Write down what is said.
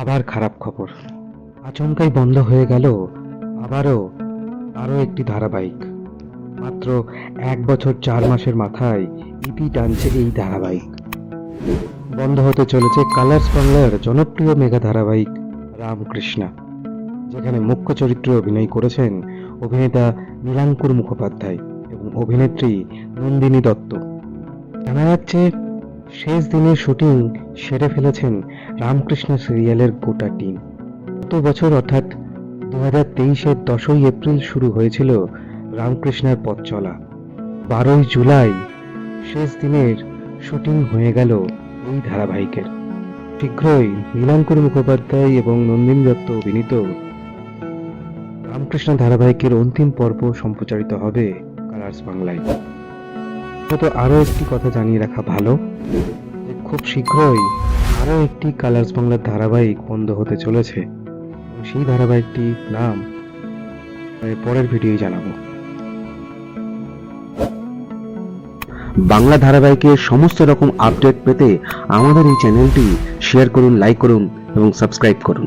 আবার খারাপ খবর। আচমকাই বন্ধ হয়ে গেল, আবারও আরও একটি ধারাবাহিক। মাত্র এক বছর চার মাসের মাথায় ইতি টানছে এই ধারাবাহিক। বন্ধ হতে চলেছে কালার্স বাংলার জনপ্রিয় মেগা ধারাবাহিক রামকৃষ্ণা, যেখানে মুখ্য চরিত্রে অভিনয় করেছেন অভিনেতা নীলাঙ্কুর মুখোপাধ্যায় এবং অভিনেত্রী নন্দিনী দত্ত। জানা যাচ্ছে শেষ দিনের শুটিং সেরে ফেলেছেন রামকৃষ্ণ সিরিয়ালের গোটা টিম। গত বছর অর্থাৎ দু হাজার তেইশের দশই এপ্রিল শুরু হয়েছিল রামকৃষ্ণের পথ চলা। বারোই জুলাই শেষ দিনের শুটিং হয়ে গেল এই ধারাবাহিকের। শীঘ্রই নীলাঙ্কুর মুখোপাধ্যায় এবং নন্দিন দত্ত অভিনীত রামকৃষ্ণ ধারাবাহিকের অন্তিম পর্ব সম্প্রচারিত হবে কালার্স বাংলায়। তো আরও একটি কথা জানিয়ে রাখা ভালো যে খুব শীঘ্রই আরও একটি কালার্স বাংলার ধারাবাহিক বন্ধ হতে চলেছে। সেই ধারাবাহিকটির নাম পরের ভিডিও জানাব। বাংলা ধারাবাহিকের সমস্ত রকম আপডেট পেতে আমাদের এই চ্যানেলটি শেয়ার করুন, লাইক করুন এবং সাবস্ক্রাইব করুন।